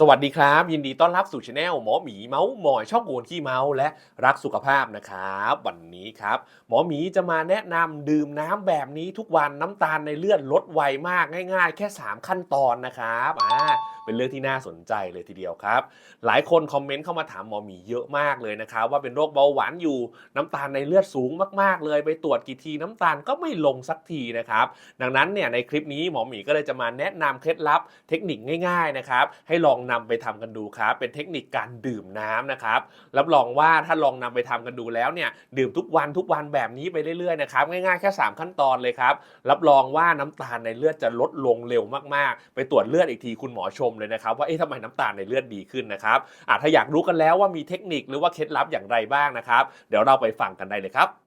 สวัสดีครับ ยินดีต้อนรับสู่ช anel หมอหมีเมาส์มอยชอบโกนขี้เมาส์และรักสุขภาพนะครับ วันนี้ครับ หมอหมีจะมาแนะนำดื่มน้ำแบบนี้ทุกวันน้ำตาลในเลือดลดไวมากง่าย ๆ แค่ 3 ขั้นตอนนะครับอ่าเป็นเรื่องที่น่าสนใจเลยทีเดียวครับ หลายคนคอมเมนต์เข้ามาถามหมอหมีเยอะมากเลยนะครับว่าเป็นโรคเบาหวานอยู่น้ำตาลในเลือดสูงมากๆ เลยไปตรวจกี่ทีน้ำตาลก็ไม่ลงสักทีนะครับดังนั้นเนี่ยในคลิปนี้หมอหมีก็เลยจะมาแนะนำเคล็ดลับเทคนิคง่าย ๆนะครับให้ลองนำไปทำกันดูครับ เป็นเทคนิคการดื่มน้ำนะครับ รับรองว่าถ้าลองนำไปทำกันดูแล้วเนี่ย ดื่มทุกวันทุกวันแบบนี้ไปเรื่อยๆนะครับ ง่ายๆแค่ 3 ขั้นตอนเลยครับ รับรองว่าน้ำตาลในเลือดจะลดลงเร็วมากๆ ไปตรวจเลือดอีกทีคุณหมอชมเลยนะครับ ว่าเอ๊ะทำไมน้ำตาลในเลือดดีขึ้นนะครับอะถ้าอยากรู้กันแล้วว่ามีเทคนิคหรือว่าเคล็ดลับอย่างไรบ้างนะครับ เดี๋ยวเราไปฟังกันได้เลยครับ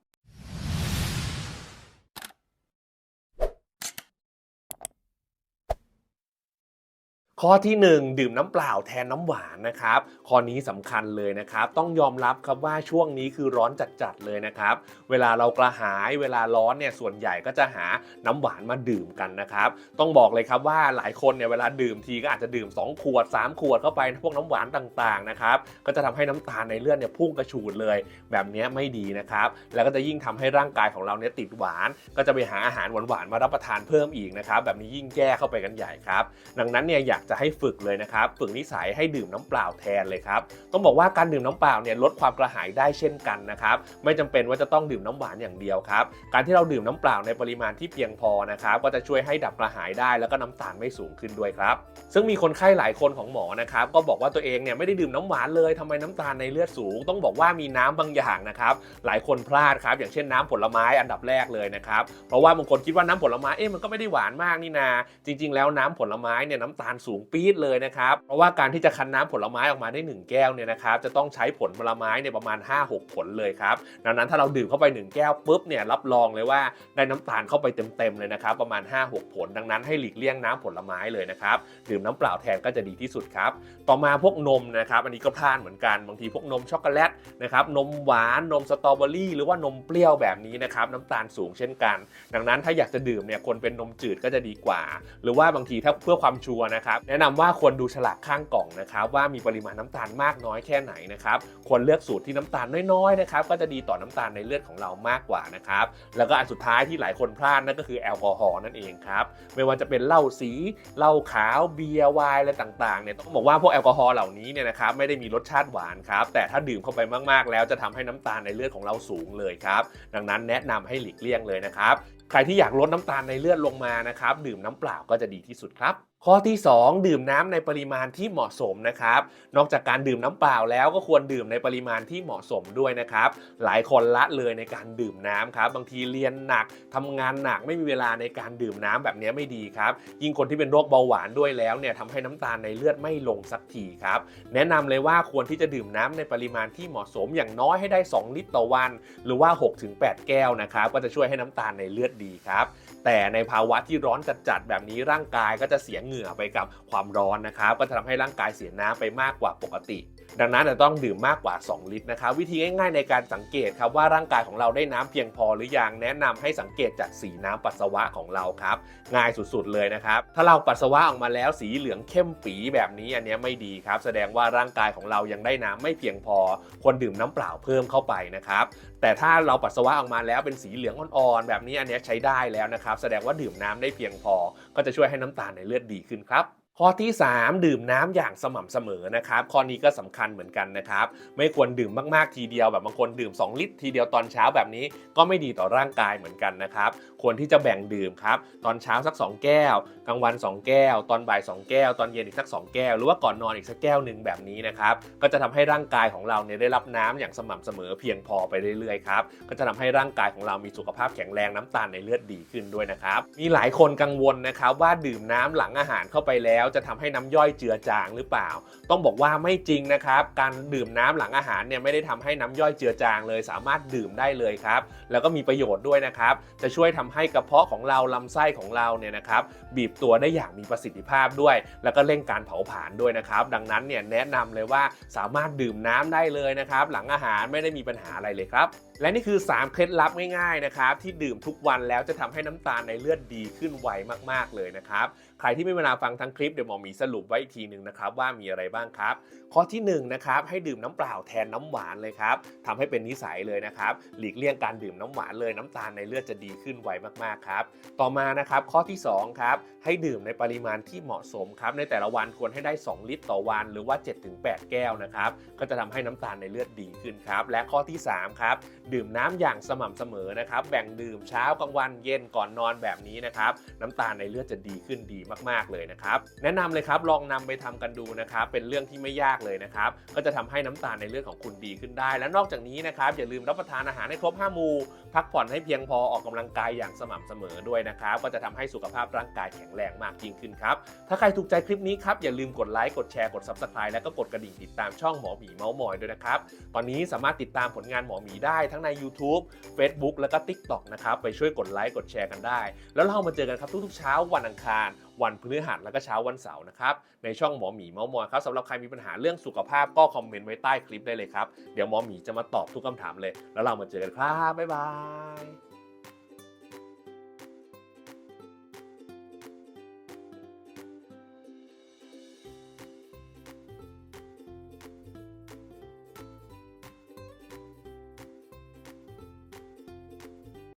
ข้อที่ 1 ดื่มน้ำเปล่าแทนน้ำหวานนะครับข้อนี้สำคัญเลยนะครับ ต้องยอมรับครับว่าช่วงนี้คือร้อนจัดๆเลยนะครับ เวลาเรากระหายเวลาร้อนเนี่ยส่วนใหญ่ก็จะหาน้ำหวานมาดื่มกันนะครับ ต้องบอกเลยครับว่าหลายคนเนี่ยเวลาดื่มทีก็อาจจะดื่ม 2 ขวด 3 ขวดเข้าไปพวกน้ำหวานต่างๆนะครับก็จะทำให้น้ำตาลในเลือดเนี่ยพุ่งกระฉูดเลย แบบนี้ไม่ดีนะครับแล้วก็จะยิ่งทำให้ร่างกายของเราเนี่ยติดหวาน ก็จะไปหาอาหารหวานๆมารับประทานเพิ่มอีกนะครับแบบนี้ยิ่งแก้เข้าไปกันใหญ่ครับ ดังนั้นเนี่ยอยากจะให้ฝึกเลยนะครับ ฝึกนิสัยให้ดื่มน้ำเปล่าแทนเลยครับ ต้องบอกว่าการดื่มน้ำเปล่าเนี่ยลดความกระหายได้เช่นกันนะครับ ไม่จำเป็นว่าจะต้องดื่มน้ำหวานอย่างเดียวครับ การที่เราดื่มน้ำเปล่าในปริมาณที่เพียงพอนะครับ ก็จะช่วยให้ดับกระหายได้แล้วก็น้ำตาลไม่สูงขึ้นด้วยครับ ซึ่งมีคนไข้หลายคนของหมอนะครับ ก็บอกว่าตัวเองเนี่ยไม่ได้ดื่มน้ำหวานเลยทำไมน้ำตาลในเลือดสูง ต้องบอกว่ามีน้ำบางอย่างนะครับ หลายคนพลาดครับ อย่างเช่นน้ำผลไม้อันดับแรกเลยนะครับ เพราะว่าบางคนคิดว่าน้ำผลไม้เอ๊ะมันก็ไม่ได้หวานมากนี่นา จริง ๆ แล้วน้ำผลไม้เนี่ยน้ำตาลสูงปี๊ดเลยนะครับ เพราะว่าการที่จะคั้นน้ำผลไม้ออกมาได้ 1 แก้วเนี่ยนะครับ จะต้องใช้ผลผลไม้เนี่ยประมาณ 5-6 ผลเลยครับ ดังนั้นถ้าเราดื่มเข้าไป 1 แก้วปุ๊บเนี่ยรับรองเลยว่าได้น้ำตาลเข้าไปเต็มๆเลยนะครับประมาณ 5-6 ผล ดังนั้นให้หลีกเลี่ยงน้ำผลไม้เลยนะครับดื่มน้ำเปล่าแทนก็จะดีที่สุดครับ ต่อมาพวกนมนะครับอันนี้ก็พลาดเหมือนกันบางทีพวกนมช็อกโกแลตนะครับนมหวานนมสตรอเบอรี่หรือว่านมเปรี้ยวแบบนี้นะครับน้ำตาลสูงเช่นกัน ดังนั้นถ้าอยากจะดื่มเนี่ยควรเป็นนมจืดก็จะดีกว่า หรือว่าบางทีถ้าเพื่อความชัวร์นะครับแนะนำว่าควรดูฉลากข้างกล่องนะครับว่ามีปริมาณน้ำตาลมากน้อยแค่ไหนนะครับควรเลือกสูตรที่น้ำตาลน้อยๆนะครับก็จะดีต่อน้ำตาลในเลือดของเรามากกว่านะครับแล้วก็อันสุดท้ายที่หลายคนพลาดนั่นก็คือแอลกอฮอล์นั่นเองครับไม่ว่าจะเป็นเหล้าสีเหล้าขาวเบียร์ไวน์อะไรต่างๆเนี่ยต้องบอกว่าพวกแอลกอฮอล์เหล่านี้เนี่ยนะครับไม่ได้มีรสชาติหวานครับแต่ถ้าดื่มเข้าไปมากๆ แล้วจะทำให้น้ำตาลในเลือดของเราสูงเลยครับดังนั้นแนะนำให้หลีกเลี่ยงเลยนะครับ ใครที่อยากลดน้ำตาลในเลือดลงมานะครับ ดื่มน้ำเปล่าก็จะดีที่สุดครับ ข้อที่ 2 ดื่มน้ำในปริมาณที่เหมาะสมนะครับ นอกจากการดื่มน้ำเปล่าแล้วก็ควรดื่มในปริมาณที่เหมาะสมด้วยนะครับ หลายคนละเลยในการดื่มน้ำครับบางทีเรียนหนักทำงานหนักไม่มีเวลาในการดื่มน้ำแบบนี้ไม่ดีครับ ยิ่งคนที่เป็นโรคเบาหวานด้วยแล้วเนี่ยทำให้น้ำตาลในเลือดไม่ลงสักทีครับแนะนำเลยว่าควรที่จะดื่มน้ำในปริมาณที่เหมาะสมอย่างน้อยให้ได้ 2 ลิตรต่อวัน หรือว่า 6-8 แก้วนะครับก็จะช่วยให้น้ำตาลในเลือดดีครับ แต่ในภาวะที่ร้อนจัดๆแบบนี้ร่างกายก็จะเสียเหงื่อไปกับความร้อนนะครับ ก็จะทำให้ร่างกายเสียน้ำไปมากกว่าปกติ ดังนั้นจะต้องดื่มมากกว่า 2 ลิตรนะครับวิธีง่ายๆในการสังเกตครับว่าร่างกายของเราได้น้ำเพียงพอหรือยังแนะนำให้สังเกตจากสีน้ำปัสสาวะของเราครับง่ายสุดๆเลยนะครับถ้าเราปัสสาวะออกมาแล้วสีเหลืองเข้มปีแบบนี้อันนี้ไม่ดีครับแสดงว่าร่างกายของเรายังได้น้ำไม่เพียงพอควรดื่มน้ำเปล่าเพิ่มเข้าไปนะครับแต่ถ้าเราปัสสาวะออกมาแล้วเป็นสีเหลืองอ่อนๆแบบนี้อันนี้ใช้ได้แล้วนะครับแสดงว่าดื่มน้ำได้เพียงพอ ก็จะช่วยให้น้ำตาลในเลือดดีขึ้นครับ ข้อที่ 3 ดื่มน้ำอย่างสม่ำเสมอนะครับ ข้อนี้ก็สำคัญเหมือนกันนะครับ ไม่ควรดื่มมากๆทีเดียวแบบบางคนดื่ม 2 ลิตรทีเดียวตอนเช้าแบบนี้ก็ไม่ดีต่อร่างกายเหมือนกันนะครับ ควรที่จะแบ่งดื่มครับตอนเช้าสัก 2 แก้ว กลางวัน 2 แก้ว ตอนบ่าย 2 แก้ว ตอนเย็นอีกสัก 2 แก้ว หรือว่าก่อนนอนอีกสักแก้วหนึ่งแบบนี้นะครับ ก็จะทำให้ร่างกายของเราเนี่ยได้รับน้ำอย่างสม่ำเสมอเพียงพอไปเรื่อยๆครับ ก็จะทำให้ร่างกายของเรามีสุขภาพแข็งแรงน้ำตาลในเลือดดีขึ้นด้วยนะครับ มีหลายคนกังวลนะครับว่าดื่มน้ำหลังอาหารเข้าไปแล้วจะทำให้น้ำย่อยเจือจางหรือเปล่า ต้องบอกว่าไม่จริงนะครับ การดื่มน้ำหลังอาหารเนี่ยไม่ได้ทำให้น้ำย่อยเจือจางเลย สามารถดื่มได้เลยครับ แล้วก็มีประโยชน์ด้วยนะครับ จะช่วยทำให้กระเพาะของเราลำไส้ของเราเนี่ยนะครับบีบตัวได้อย่างมีประสิทธิภาพด้วย แล้วก็เร่งการเผาผลาญด้วยนะครับ ดังนั้นเนี่ยแนะนำเลยว่าสามารถดื่มน้ำได้เลยนะครับ หลังอาหารไม่ได้มีปัญหาอะไรเลยครับและนี่คือ 3 เคล็ดลับง่ายๆนะครับที่ดื่มทุกวันแล้วจะทำให้น้ำตาลในเลือดดีขึ้นไวมากๆเลยนะครับ ใครที่ไม่เวลาฟังทั้งคลิปเดี๋ยวหมอมีสรุปไว้อีกทีหนึ่งนะครับว่ามีอะไรบ้างครับ ข้อที่1นงนะครับให้ดื่มน้ำเปล่าแทนน้ำหวานเลยครับทำให้เป็นนิสัยเลยนะครับ หลีกเลี่ยงการดื่มน้ำหวานเลยน้ำตาลในเลือดจะดีขึ้นไวมากๆครับ ต่อมานะครับข้อที่2ครับให้ดื่มในปริมาณที่เหมาะสมครับในแต่ละวันควรให้ได้ 2 ลิตรต่อวัน หรือว่า 7-8 แก้วนะครับก็จะทำให้น้ำตาลในเลือดดีขึ้นครับและข้อที่3ครับดื่มน้ำอย่างสม่ำเสมอนะครับแบ่งดื่มเช้ากลางวันเย็นก่อนนอนแบบนี้นะครับน้ำตาลในเลือดจะดีขึ้นดีมาก ๆ เลยนะครับ แนะนำเลยครับลองนำไปทำกันดูนะครับ เป็นเรื่องที่ไม่ยากเลยนะครับ ก็จะทำให้น้ำตาลในเลือดของคุณดีขึ้นได้ และนอกจากนี้นะครับอย่าลืมรับประทานอาหารให้ครบ5หมู่พักผ่อนให้เพียงพอออกกำลังกายอย่างสม่ำเสมอด้วยนะครับ ก็จะทำให้สุขภาพร่างกายแข็งแรงมากยิ่งขึ้นครับ ถ้าใครถูกใจคลิปนี้ครับอย่าลืมกดไลค์กดแชร์กด Subscribe แล้วก็กดกระดิ่งติดตามช่องหมอหมีเมาส์มอยด้วยนะครับ ตอนนี้สามารถติดตามผลงานหมอหมีได้ทั้งใน YouTube Facebook แล้วก็ TikTok นะครับไปช่วยกดไลค์กดแชร์กันได้ แล้วเรามาเจอกันครับทุกๆเช้าวันอังคารวันพฤหัสแล้วก็เช้าวันเสาร์นะครับ ในช่องหมอหมีเมาส์มอยครับสำหรับใครมีปัญหาเรื่องสุขภาพก็คอมเมนต์ไว้ใต้คลิปได้เลยครับ เดี๋ยวหมอหมีจะมาตอบทุกคำถามเลย แล้วเรามาเจอกันครับ บ๊ายบาย